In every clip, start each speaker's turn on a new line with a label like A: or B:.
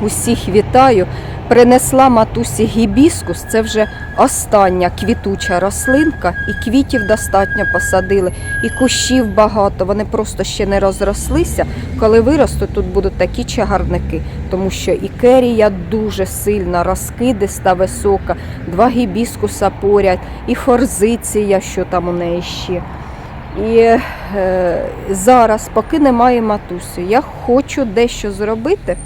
A: Усіх вітаю. Принесла матусі гібіскус. Це вже остання квітуча рослинка, і квітів достатньо посадили, і кущів багато. Вони просто ще не розрослися. Коли виростуть, тут будуть такі чагарники, тому що і керія дуже сильна, розкидиста, висока, два гібіскуса поряд, і форзиція, що там у неї ще. І е, зараз, поки немає матусі, я хочу дещо зробити,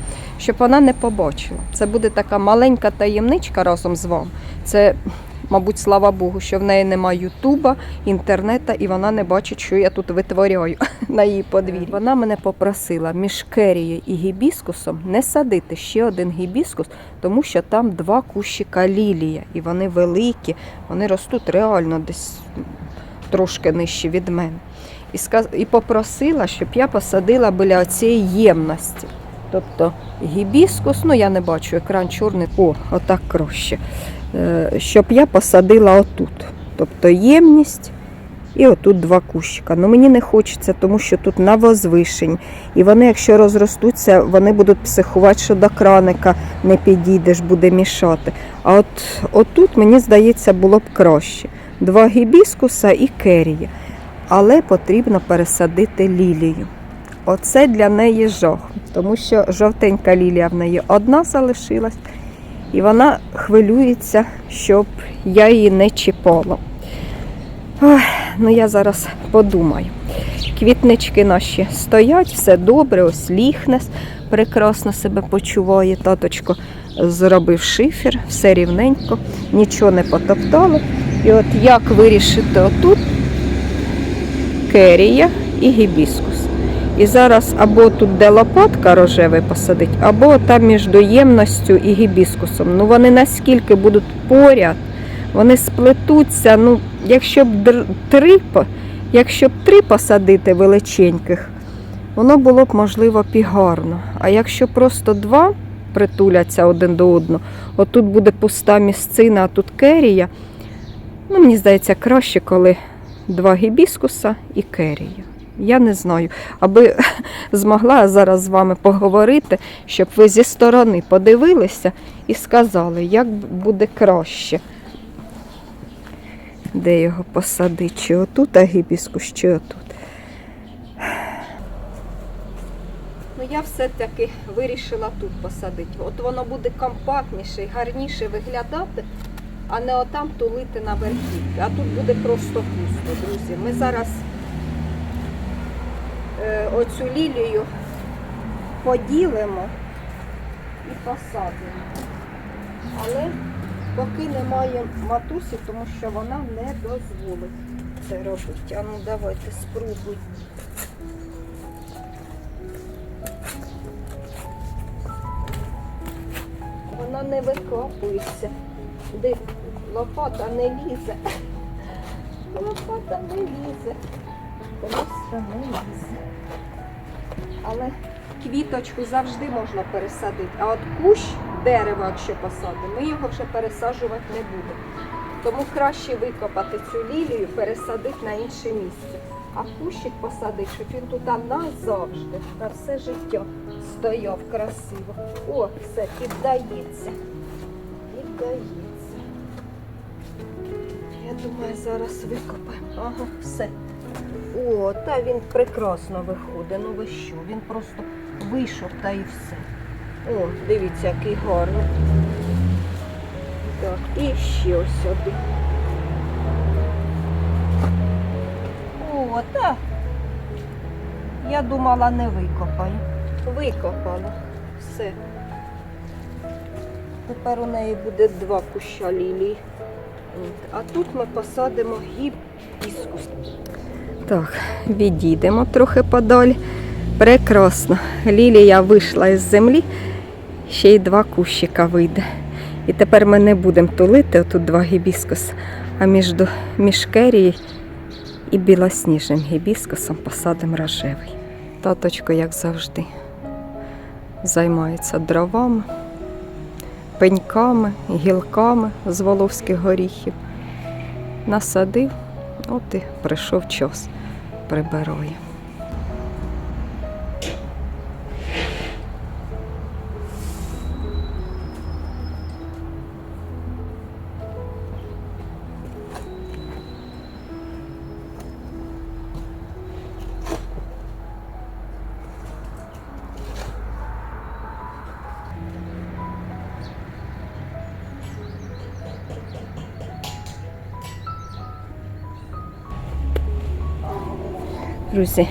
A: щоб вона не побачила. Це буде така маленька таємничка разом з вами. Це, мабуть, слава Богу, що в неї немає Ютуба, інтернета, і вона не бачить, що я тут витворяю на її подвір'ї. Вона мене попросила між керією і гібіскусом не садити ще один гібіскус, тому що там два кущика лілія, і вони великі, вони ростуть реально десь трошки нижче від мене. І, попросила, щоб я посадила біля цієї ємності. Тобто гібіскус, ну я не бачу, екран чорний, о, отак краще. Е, Щоб я посадила отут. Тобто ємність і отут два кущика. Ну мені не хочеться, тому що тут на возвишенні. І вони, якщо розростуться, вони будуть психувати, що до краника не підійдеш, буде мішати. А от отут, мені здається, було б краще. Два гібіскуса і керія. Але потрібно пересадити лілію. Оце для неї жах, тому що жовтенька лілія в неї одна залишилась, і вона хвилюється, щоб я її не чіпала. Ой, ну я зараз подумаю. Квітнички наші стоять, все добре, ось ліхнес прекрасно себе почуває. Таточко зробив шифер, все рівненько, нічого не потоптало. І от як вирішити отут керія і гібіскус. І зараз або тут де лопатка рожевий посадить, або там між ємністю і гібіскусом. Ну вони наскільки будуть поряд, вони сплетуться. Ну, якщо б три, якщо б три посадити величеньких, воно було б можливо б і гарно. А якщо просто два притуляться один до одного, отут буде пуста місцина, а тут керія. Ну, мені здається, краще, коли два гібіскуса і керія. Я не знаю, аби змогла зараз з вами поговорити, щоб ви зі сторони подивилися і сказали, як буде краще. Де його посадити? Чи отут, а чи отут. Ну, я все-таки вирішила тут посадити. От воно буде компактніше і гарніше виглядати, а не отам тулити на верхівки. А тут буде просто пусто, друзі. Ми зараз оцю лілію поділимо і посадимо. Але поки немає матусі, тому що вона не дозволить це робити. А ну давайте спробуй. Вона не викопується. Де лопата не лізе. Лопата не лізе. Просто не лізе. Але квіточку завжди можна пересадити. А от кущ дерева, якщо посадимо, ми його вже пересаджувати не будемо. Тому краще викопати цю лілію, пересадити на інше місце. А кущик посадити, щоб він тут назавжди, на все життя стояв красиво. О, все, піддається. Піддається. Я думаю, зараз викопаємо. Ага, все. О, та він прекрасно виходить. Ну ви що? Він просто вийшов та і все. О, дивіться, який гарний. Так, і ще ось один. О, та. Я думала, не викопаю. Викопала. Все. Тепер у неї буде два куща лілії. А тут ми посадимо гібіскус. Так, відійдемо трохи подаль. Прекрасно. Лілія вийшла із землі, ще й два кущика вийде. І тепер ми не будемо тулити отут два гібіскуси, а між, між керією і білосніжним гібіскусом посадимо рожевий. Таточко, як завжди, займається дровами, пеньками, гілками з воловських горіхів. Насадив, от і прийшов час прибирає. Друзі,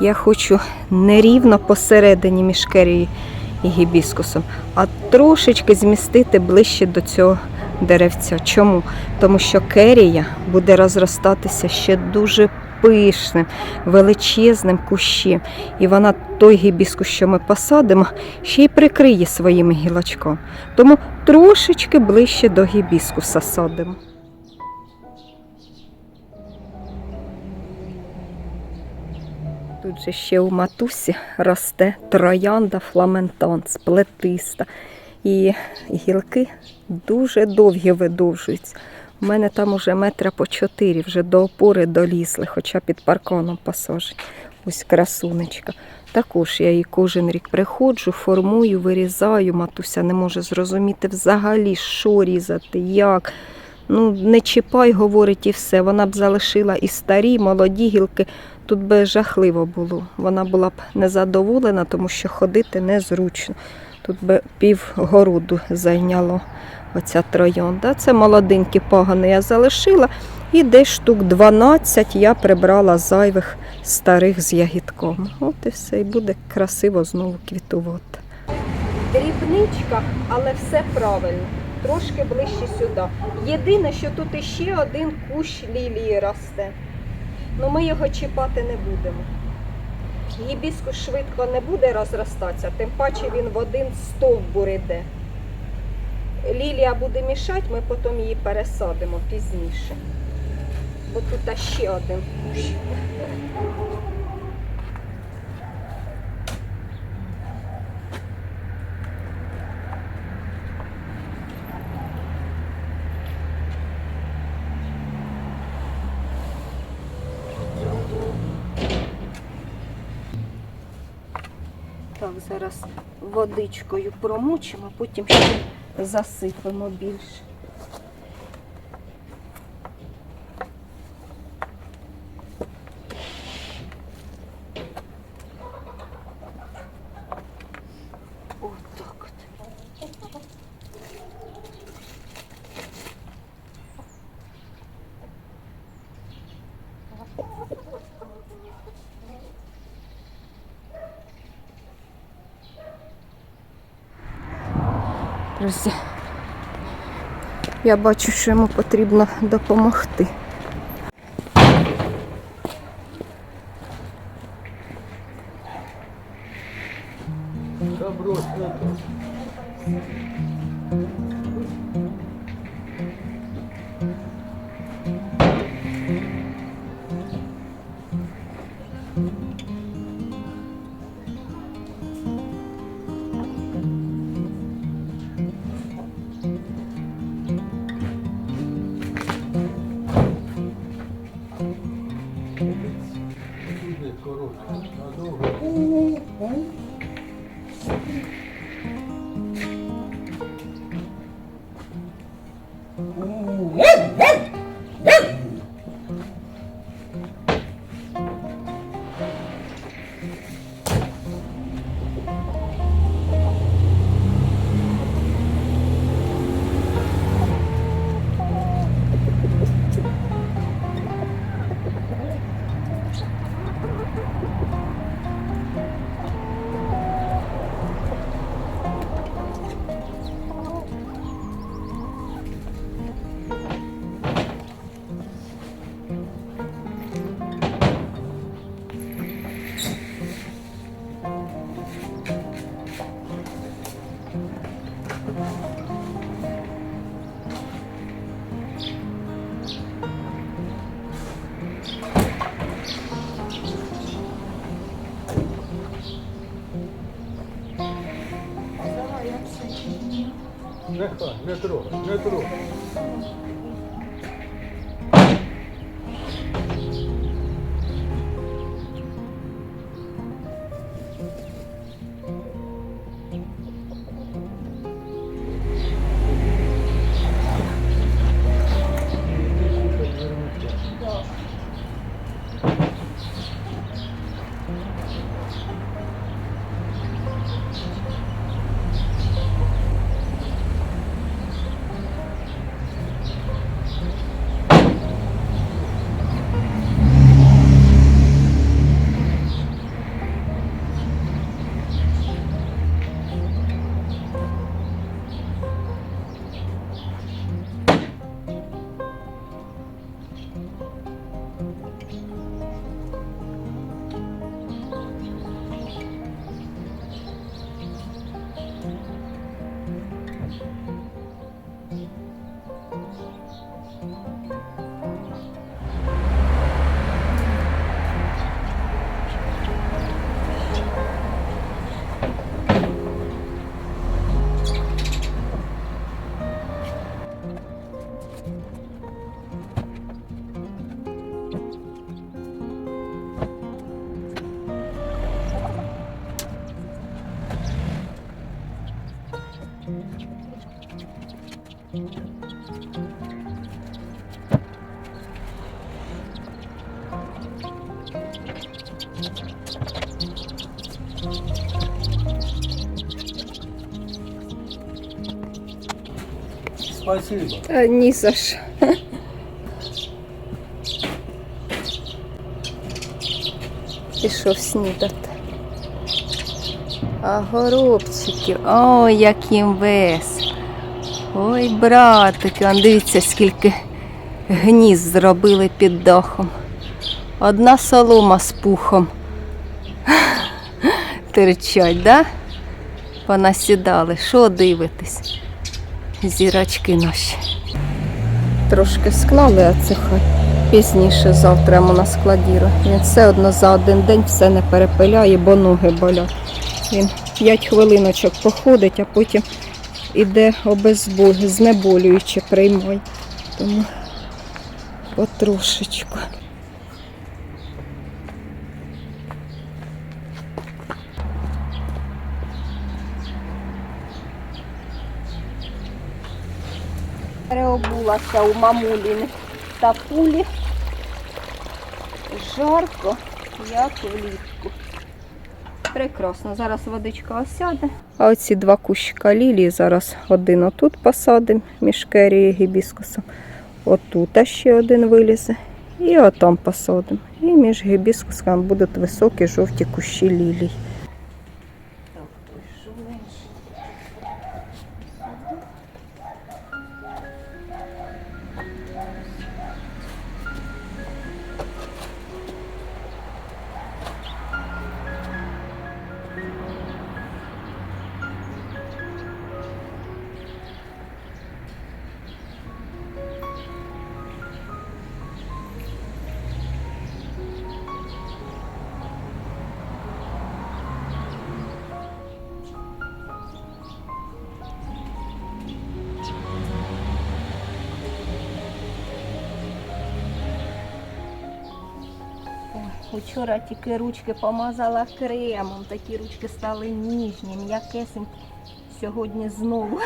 A: я хочу не рівно посередині між керією і гібіскусом, а трошечки змістити ближче до цього деревця. Чому? Тому що керія буде розростатися ще дуже пишним, величезним кущем. І вона той гібіскус, що ми посадимо, ще й прикриє своїми гілочками. Тому трошечки ближче до гібіскуса садимо. Же ще у матусі росте троянда фламентанс, плетиста. І гілки дуже довгі видовжуються. У мене там уже метра по чотири, вже до опори долізли, хоча під парканом посажені. Ось красунечка. Також я її кожен рік приходжу, формую, вирізаю. Матуся не може зрозуміти взагалі, що різати, як. Ну, не чіпай, говорить, і все. Вона б залишила і старі, і молоді гілки. Тут би жахливо було. Вона була б незадоволена, тому що ходити незручно. Тут би пів городу зайняло оця троянда. Це молоденькі пагани я залишила. І десь штук 12 я прибрала зайвих старих з ягідком. От і все, і буде красиво знову квітувати. Дрібничка, але все правильно. Трошки ближче сюди. Єдине, що тут іще один кущ лілії росте. Ну ми його чіпати не будемо. Гібіскус швидко не буде розростатися, тим паче він в один стовбур іде. Лілія буде мішати, ми потім її пересадимо пізніше. Бо тут ще один кущ. Так, зараз водичкою промочимо, потім ще засипемо більше. Друзі, я бачу, що йому потрібно допомогти.
B: Да Thank you. Нехай, не Спасибо.
A: Та ні за що. Пішов снідати. Горобчики, ой, як їм весело. Ой, братики, он дивіться, скільки гнізд зробили під дахом. Одна солома з пухом. Терчать, да? Понасідали. Що дивитесь? Зірочки наші. Трошки склали, а це хай пізніше завтра йому наскладірує. Він все одно за один день все не перепиляє, бо ноги болять. Він 5 хвилиночок походить, а потім іде обезболь, знеболюючи приймай. Тому потрошечку. Переобулася у мамуліни та пулі. Жарко, як влітку. Прекрасно. Зараз водичка осяде. А оці два кущика лілії зараз один отут посадимо між керією і гібіскусом. Отут ще один вилізе. І отам посадимо. І між гібіскусами будуть високі жовті кущі лілій. Ой, Учора тільки ручки помазала кремом, такі ручки стали ніжні, м'якесенькі. Сьогодні знову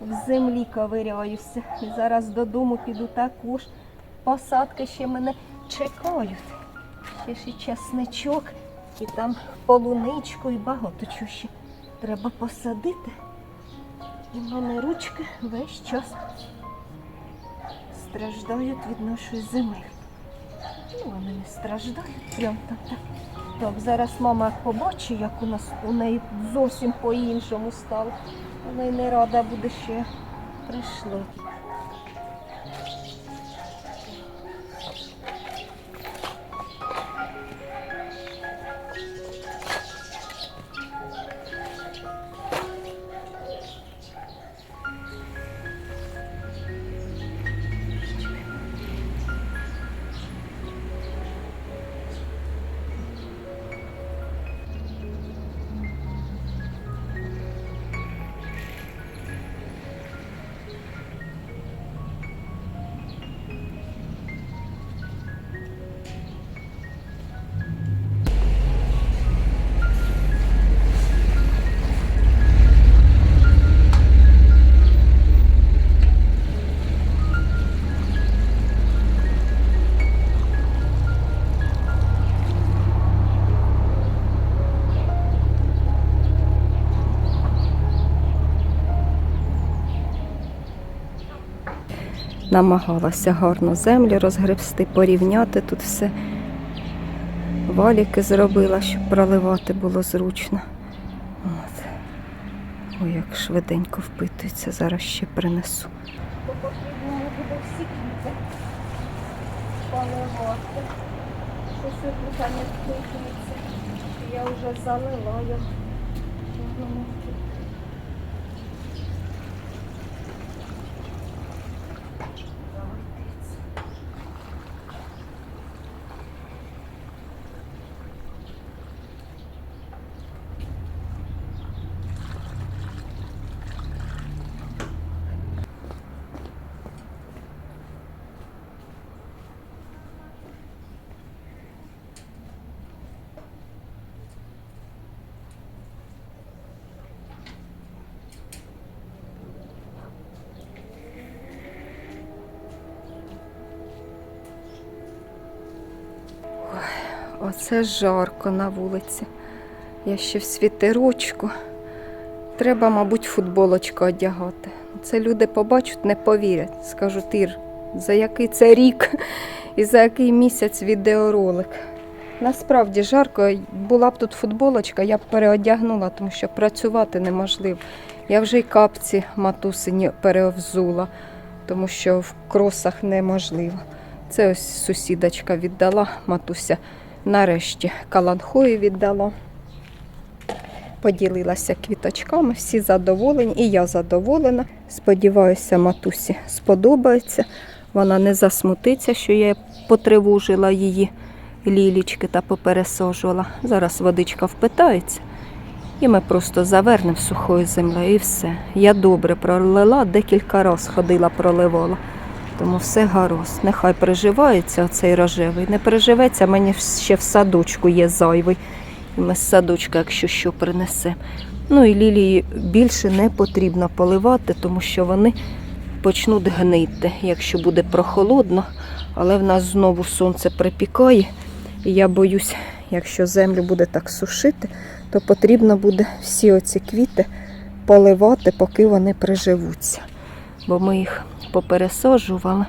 A: в землі ковиряюся. І зараз додому піду також. Посадки ще мене чекають. Ще ж і часничок, і там полуничку, і багато чого ще треба посадити. І в мене ручки весь час страждають від нашої зими. Ну, вони не страждають прям так. Так, зараз мама побачить, як у нас у неї зовсім по-іншому стало. Вона й не рада буде ще прийшли. Намагалася гарно землю розгребсти, порівняти тут все. Валіки зробила, щоб проливати було зручно. От. Ой, як швиденько впитується, зараз ще принесу. Поливати. Щось не впитується. Я вже залила його. Оце жарко на вулиці. Я ще в світерочку. Треба, мабуть, футболочку одягати. Це люди побачать, не повірять. Скажуть, Ір, за який це рік і за який місяць відеоролик. Насправді жарко, була б тут футболочка, я б переодягнула, тому що працювати неможливо. Я вже й капці матусині перевзула, тому що в кросах неможливо. Це ось сусідочка віддала, матуся нарешті каланхою віддала. Поділилася квіточками, всі задоволені, і я задоволена. Сподіваюся, матусі сподобається. Вона не засмутиться, що я потривожила її лілічки та попересожувала. Зараз водичка впитається. І ми просто завернемо сухою землею і все. Я добре пролила, декілька разів ходила, проливала. Тому все гаразд. Нехай приживається оцей рожевий. Не приживеться, мені ще в садочку є зайвий. І ми з садочка, якщо що, принесемо. Ну і лілії більше не потрібно поливати, тому що вони почнуть гнити, якщо буде прохолодно. Але в нас знову сонце припікає. І я боюсь, якщо землю буде так сушити, то потрібно буде всі оці квіти поливати, поки вони приживуться. Бо ми їх попересаджували,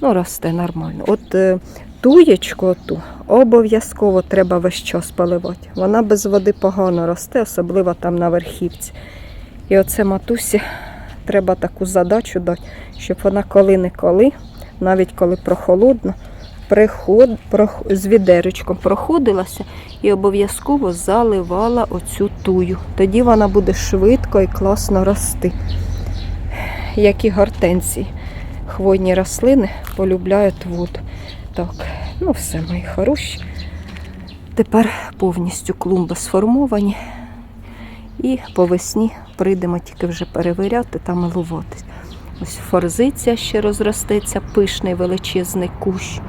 A: ну росте нормально. От е, туєчку оту обов'язково треба весь час поливати. Вона без води погано росте, особливо там на верхівці. І оце матусі треба таку задачу дати, щоб вона коли-не-коли, навіть коли прохолодно, приход, прох, з відеречком проходилася і обов'язково заливала оцю тую. Тоді вона буде швидко і класно рости. Як і гортензії. Хвойні рослини полюбляють воду. Так, ну все, мої хороші. Тепер повністю клумби сформовані. І по весні прийдемо тільки вже перевіряти та милуватись. Ось форзиція ще розростеться, пишний величезний кущ,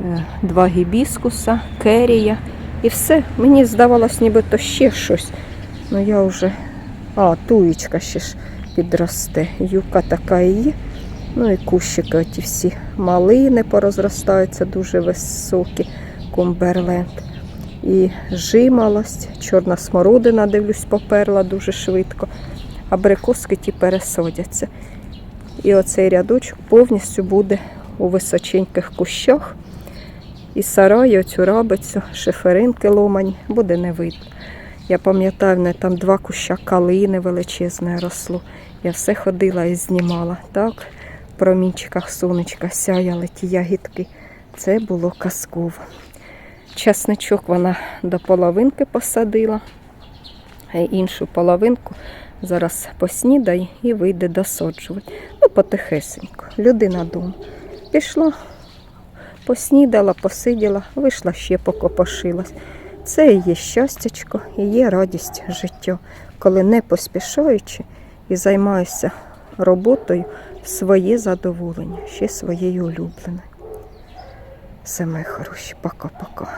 A: е, два гібіскуса, керія. І все. Мені здавалось, нібито ще щось. Ну я вже. А, туєчка ще ж підросте. Юка така і є. Ну і кущики оті всі малини порозростаються дуже високі, кумберленд. І жималость, чорна смородина, дивлюсь, поперла дуже швидко. Абрикоски ті пересадяться. І оцей рядочок повністю буде у височеньких кущах. І сараї, оцю рабицю, шиферинки ломані, буде не видно. Я пам'ятаю, в мене там два куща калини величезне росло. Я все ходила і знімала. Так, в промінчиках сонечка сяяли ті ягідки. Це було казково. Часничок вона до половинки посадила, іншу половинку зараз поснідає і вийде досаджувати. Ну, потихесенько. Людина дома. Пішла, поснідала, посиділа, вийшла ще покопошилась. Це і є щастячко, і є радість життя, коли не поспішаючи і займаюся роботою своє задоволення, ще своєю улюбленою. Все, хороші, пока-пока.